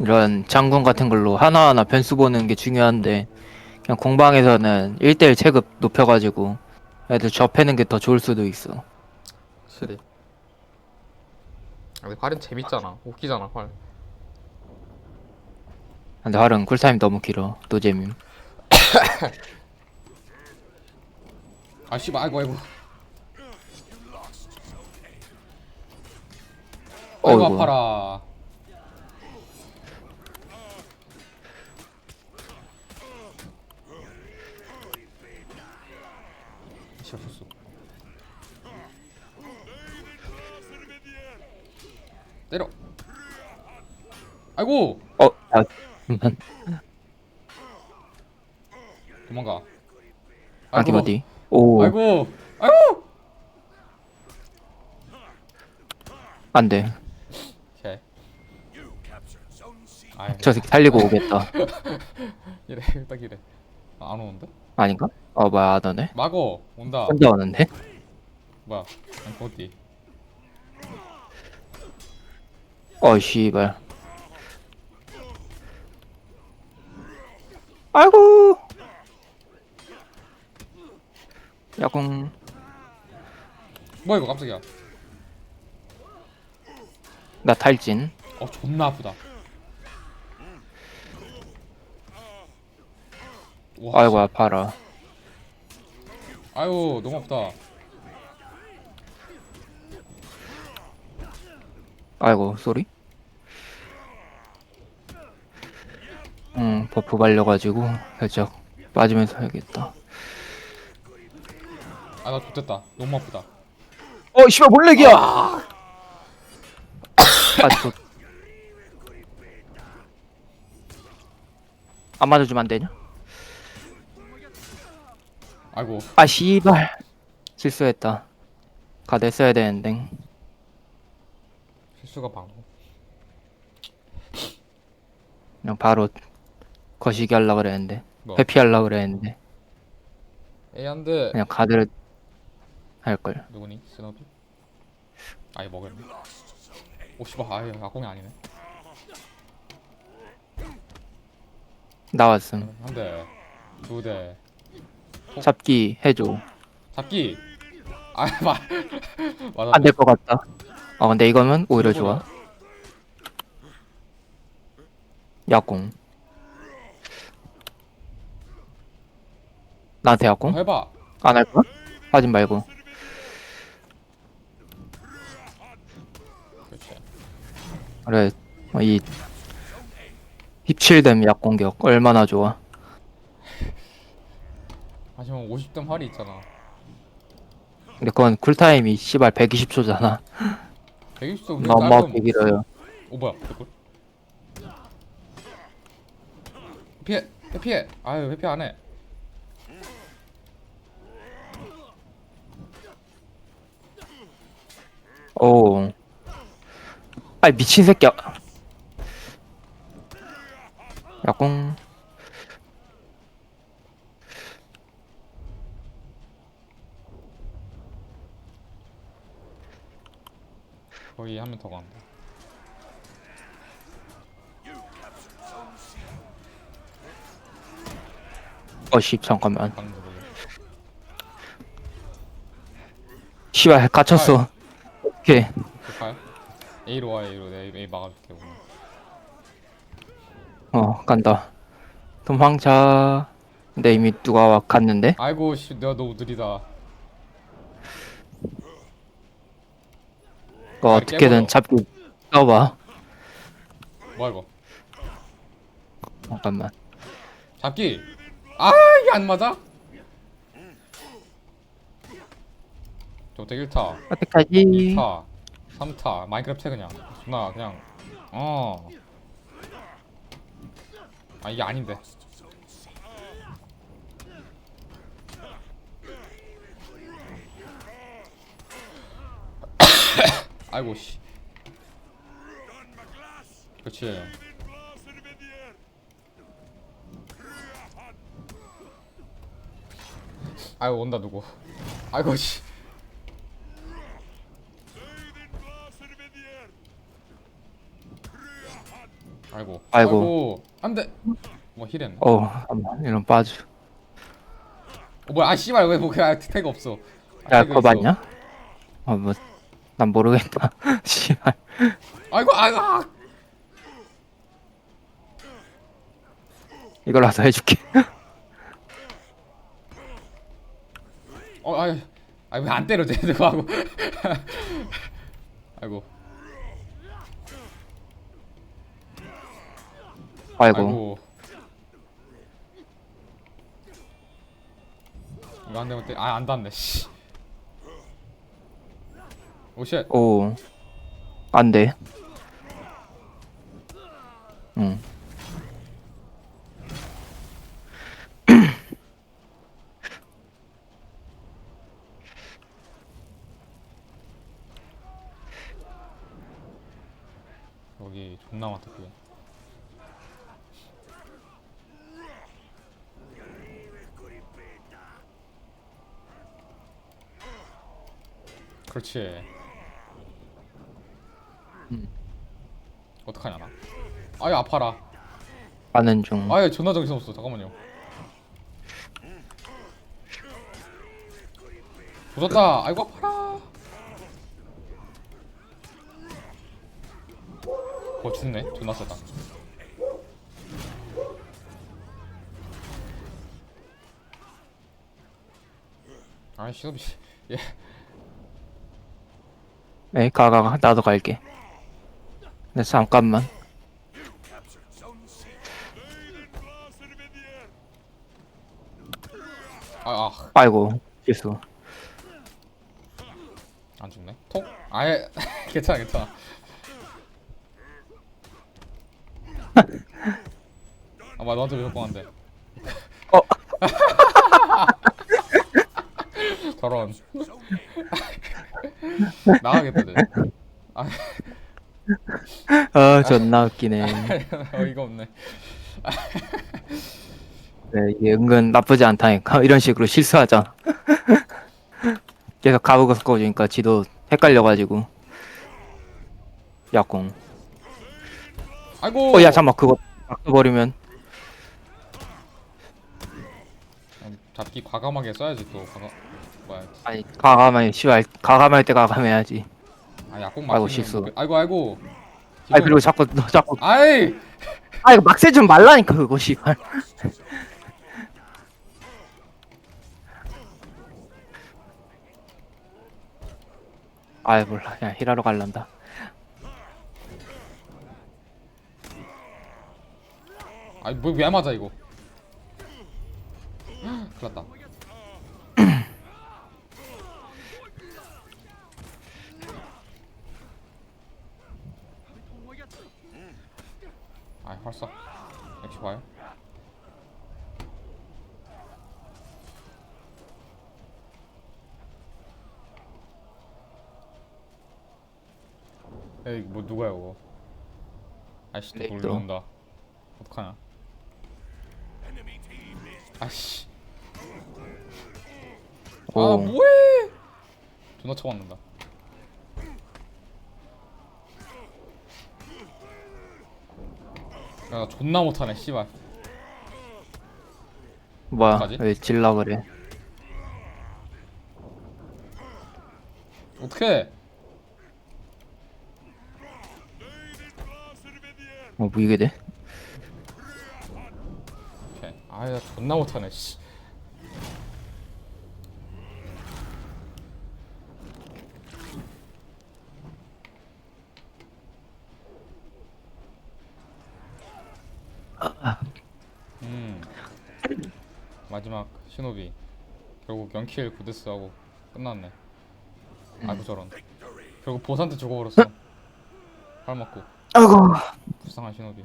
이런 장군 같은 걸로 하나하나 변수 보는 게 중요한데 그냥 공방에서는 1대1 체급 높여가지고 애들 접해는 게 더 좋을 수도 있어. 확실히 아, 근데 활은 재밌잖아 웃기잖아 활 근데 활은 쿨타임 너무 길어. 노잼임. 아 씨발 아이고 아이고 아이고 어이구. 아파라 졌어 때려 아이고 어, 아, 잠깐. 도망가 아기 어디? 오, 아이고 아이고 안 돼. 오케이 아이 저 새끼 살리고 오겠다. 이래 딱 이래 아, 안 오는데? 아닌가? 어, 뭐야, 안 오네? 막어 온다 혼자 오는데? 뭐야 아니 어디 어, 씨발. 아이고! 야공. 뭐야 이거 깜짝이야 나 탈진. 어 존나 아프다 와, 아이고, 아파라. 아유 너무 아프다 아이고, 쏘리? 응, 버프 발려가지고, 살짝 빠지면서 해야겠다. 아 나 좋됐다 너무 아프다 어, 씨발, 몰래기야! 아, 저... 안 맞아주면 안 되냐? 아이고 아, 씨발. 실수했다. 가드 써야 되는데. 실수가 방어 그냥 바로 거시기 하려고 그랬는데. 뭐 회피하려고 그랬는데. 에이 안돼 그냥 가드를 할걸. 누구니 스노비 아이 먹였네 오 씨발 아예 아공이 아니네 나왔음. 한대 두대 잡기 해줘. 잡기 아 마, 맞아 안 될 것 같다. 어, 근데 이거는 오히려 좋아. 야공. 나한테 야공? 해봐 안 할 거야? 하진 말고. 그렇지 그래, 어, 이 힙칠됨 약공격 얼마나 좋아. 하지만 50점 활이 있잖아 근데 그건 쿨타임이 씨발 120초잖아. 120점 너무 길어요. 오 뭐야 개꿀 피해 회피해 아유 회피 안해 오. 아이 미친 새끼야. 약공. 거의 한명 더 간다 어씨 잠깐만. 가는 거 보고 씨발 갇혔어. 오케이. 볼까요? A로 와 A로 내 A 막아줄게 오늘 어 간다. 도망자. 근데 이미 누가 와 갔는데? 아이고 씨 내가 너무 느리다 그 어떻게든 잡기 떠봐. 뭐야 이거? 잠깐만. 잡기! 아 이게 안 맞아? 저때 1타. 어떡하지? 2타. 3타. 마인크래프트 그냥. 존나 그냥. 어아 이게 아닌데 아이고 씨 그렇지 아이고 온다 누구 아이고 씨 아, 아이고. 아이고. 안돼. 뭐 힐했네. 어 이런 빠져 어, 뭐야? 아 씨발 왜 뭐그 아, 태가 없어. 아, 야 태그 그거 있어. 맞냐? 어뭐 난 모르겠다 씨발 아이고 아이고. 아. 이걸라도 해줄게 어 아이. 아왜 안 때려 쟤도 하고. 아이고. 아이고, 아이고. 이거 안 되면 때. 아안 닿네. 씨. 오쉣. 오 안 돼 응 여기 존나 많다 그게. 그렇지. 음. 어떡하냐 나. 아유 아파라. 가는 중 아유 존나 정신없어. 잠깐만요. 조졌다. 아이고 아파라. 어 죽네. 존나 세다. 아이 시업이 예. 에이 가가 나도 갈게 네 잠깐만 아, 아, 아이고 실수 안 죽네. 톡. 아예 괜찮아, 괜찮아. 아, 마 너한테 무조건 안 돼. 어. 저런. 나가겠다, 쟤. 아, 아 존나 웃기네 어이가 없네. 네, 이게 은근 나쁘지 않다니까 이런 식으로 실수하잖아 계속 가보고 섞어주니까 지도 헷갈려가지고 약공 아이고. 어 야 잠깐만 그거 바꿔버리면 음, 잡기 과감하게 써야지 또. 과감. 뭐야? 아니 가감해 씨발 가감할 때 가감해야지 아, 약국 아이고, 실수. 뭐- 아이고, 아이고. 아니 그리고 자꾸 너 자꾸 아이. 아 이거 막세 좀 말라니까 그거 씨발 아이 몰라 그냥 힐하러 갈란다 아이 뭐왜 맞아 이거? 큰일 났다. 아 활써 역시 봐요. 에이 뭐 누가요 그거? 아이씨 또 네, 또. 놀러온다. 어떡하냐? 아씨. 아 오. 뭐해? 존나 쳐맞는다. 야나 존나 못하네 씨발. 뭐야 어떡하지? 왜 질라 그래 어떡해? 어 뭐 이게 돼? 오케이. 아야 존나 못하네 씨. 음 마지막 시노비 결국 연킬 구데스하고 끝났네. 아이고 저런. 결국 보스한테 죽어버렸어. 팔 맞고 아이고 불쌍한 시노비.